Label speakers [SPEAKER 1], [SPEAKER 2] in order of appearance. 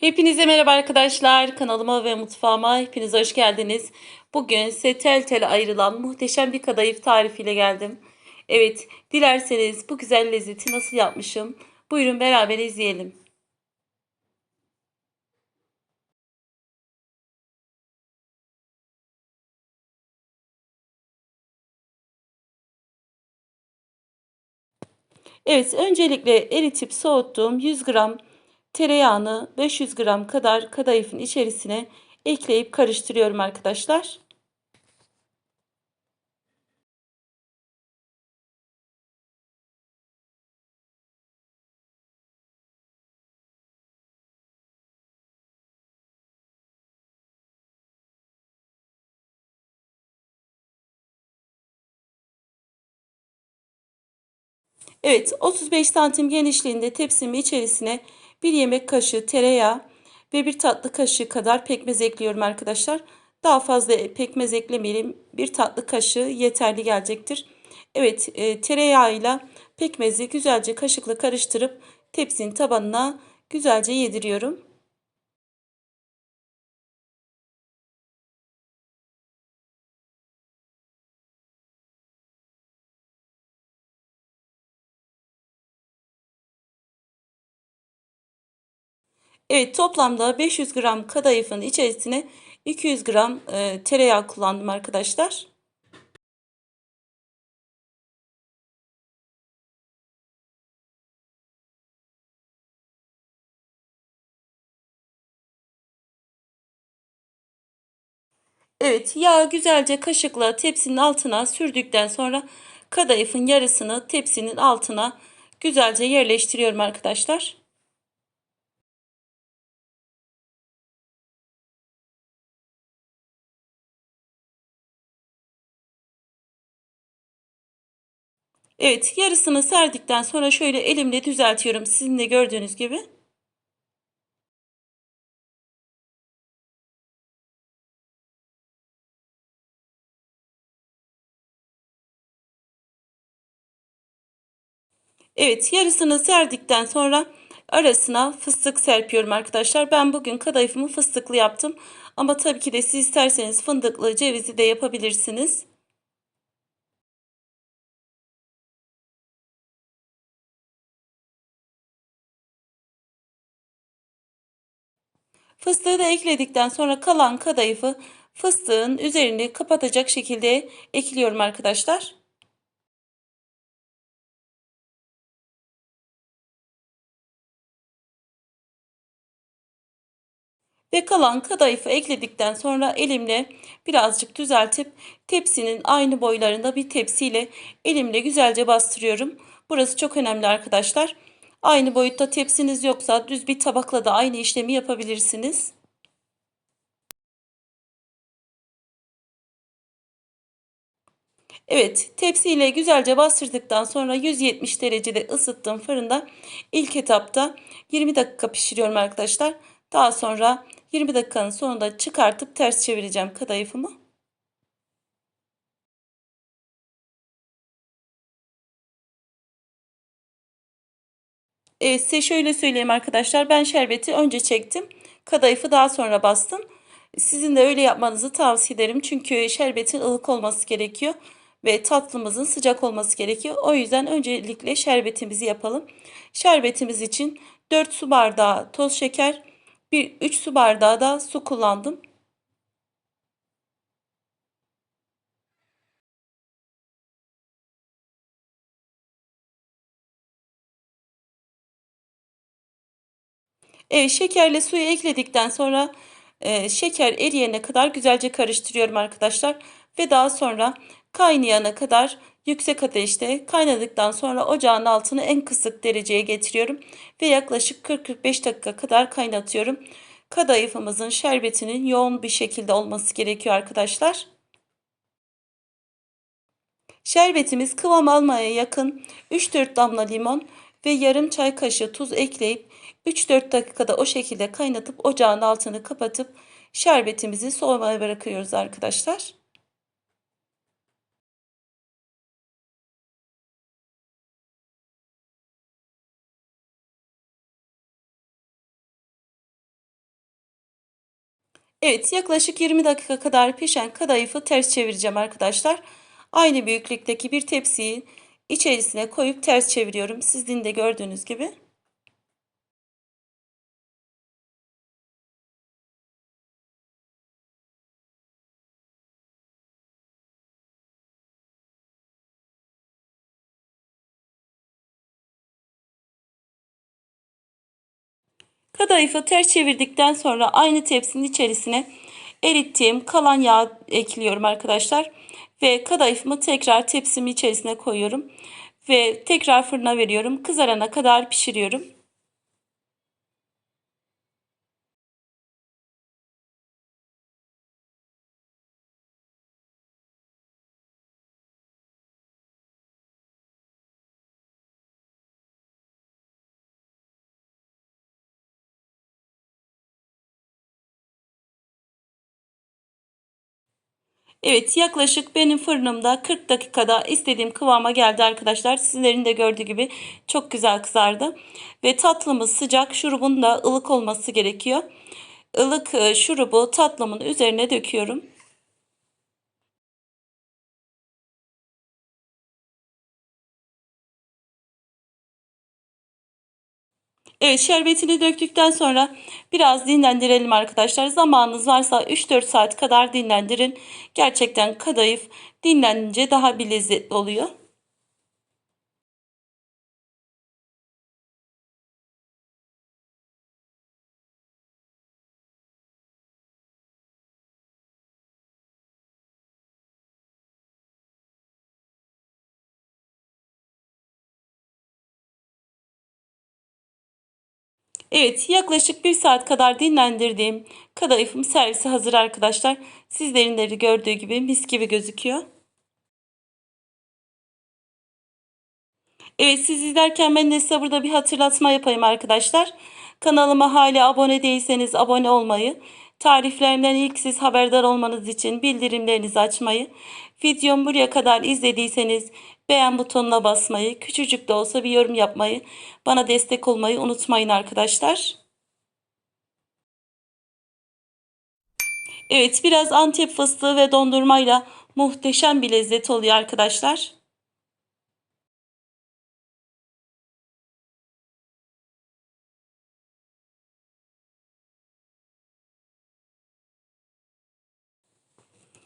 [SPEAKER 1] Hepinize merhaba arkadaşlar. Kanalıma ve mutfağıma hepiniz hoş geldiniz. Bugün size tel tel ayrılan muhteşem bir kadayıf tarifiyle geldim. Evet, dilerseniz bu güzel lezzeti nasıl yapmışım? Buyurun beraber izleyelim. Evet, öncelikle eritip soğuttuğum 100 gram tereyağını 500 gram kadar kadayıfın içerisine ekleyip karıştırıyorum arkadaşlar. Evet 35 santim genişliğinde tepsimin içerisine bir yemek kaşığı tereyağı ve bir tatlı kaşığı kadar pekmez ekliyorum arkadaşlar. Daha fazla pekmez eklemeyelim. Bir tatlı kaşığı yeterli gelecektir. Evet e, tereyağıyla pekmezi güzelce kaşıkla karıştırıp tepsinin tabanına güzelce yediriyorum. Evet toplamda 500 gram kadayıfın içerisine 200 gram e, tereyağı kullandım arkadaşlar. Evet yağı güzelce kaşıkla tepsinin altına sürdükten sonra kadayıfın yarısını tepsinin altına güzelce yerleştiriyorum arkadaşlar. Evet yarısını serdikten sonra şöyle elimle düzeltiyorum sizin de gördüğünüz gibi. Evet yarısını serdikten sonra arasına fıstık serpiyorum arkadaşlar. Ben bugün kadayıfımı fıstıklı yaptım. Ama tabii ki de siz isterseniz fındıklı cevizi de yapabilirsiniz. Fıstığı da ekledikten sonra kalan kadayıfı fıstığın üzerini kapatacak şekilde ekliyorum arkadaşlar. Ve kalan kadayıfı ekledikten sonra elimle birazcık düzeltip tepsinin aynı boylarında bir tepsiyle elimle güzelce bastırıyorum. Burası çok önemli arkadaşlar. Aynı boyutta tepsiniz yoksa düz bir tabakla da aynı işlemi yapabilirsiniz. Evet, tepsiyle güzelce bastırdıktan sonra 170 derecede ısıttığım fırında ilk etapta 20 dakika pişiriyorum arkadaşlar. Daha sonra 20 dakikanın sonunda çıkartıp ters çevireceğim kadayıfımı. Evet size şöyle söyleyeyim arkadaşlar. Ben şerbeti önce çektim. Kadayıfı daha sonra bastım. Sizin de öyle yapmanızı tavsiye ederim. Çünkü şerbetin ılık olması gerekiyor. Ve tatlımızın sıcak olması gerekiyor. O yüzden öncelikle şerbetimizi yapalım. Şerbetimiz için 4 su bardağı toz şeker, bir 3 su bardağı da su kullandım. Evet, şekerle suyu ekledikten sonra e, şeker eriyene kadar güzelce karıştırıyorum arkadaşlar. Ve daha sonra kaynayana kadar yüksek ateşte kaynadıktan sonra ocağın altını en kısık dereceye getiriyorum. Ve yaklaşık 40-45 dakika kadar kaynatıyorum. Kadayıfımızın şerbetinin yoğun bir şekilde olması gerekiyor arkadaşlar. Şerbetimiz kıvam almaya yakın 3-4 damla limon ve yarım çay kaşığı tuz ekleyip 3-4 dakikada o şekilde kaynatıp ocağın altını kapatıp şerbetimizi soğumaya bırakıyoruz arkadaşlar. Evet yaklaşık 20 dakika kadar pişen kadayıfı ters çevireceğim arkadaşlar. Aynı büyüklükteki bir tepsiyi içerisine koyup ters çeviriyorum. Sizin de gördüğünüz gibi. Kadayıfı ters çevirdikten sonra aynı tepsinin içerisine erittiğim kalan yağ ekliyorum arkadaşlar. Ve kadayıfımı tekrar tepsimin içerisine koyuyorum. Ve tekrar fırına veriyorum. Kızarana kadar pişiriyorum. Evet yaklaşık benim fırınımda 40 dakikada istediğim kıvama geldi arkadaşlar. Sizlerin de gördüğü gibi çok güzel kızardı. Ve tatlımız sıcak şurubun da ılık olması gerekiyor. Ilık e, şurubu tatlımın üzerine döküyorum. Evet şerbetini döktükten sonra biraz dinlendirelim arkadaşlar. Zamanınız varsa 3-4 saat kadar dinlendirin. Gerçekten kadayıf dinlenince daha bir lezzetli oluyor. Evet yaklaşık bir saat kadar dinlendirdiğim kadayıfım servise hazır arkadaşlar. Sizlerin de gördüğü gibi mis gibi gözüküyor. Evet siz izlerken ben de size burada bir hatırlatma yapayım arkadaşlar. Kanalıma hala abone değilseniz abone olmayı, tariflerimden ilk siz haberdar olmanız için bildirimlerinizi açmayı, videomu buraya kadar izlediyseniz beğen butonuna basmayı, küçücük de olsa bir yorum yapmayı, bana destek olmayı unutmayın arkadaşlar. Evet biraz antep fıstığı ve dondurmayla muhteşem bir lezzet oluyor arkadaşlar.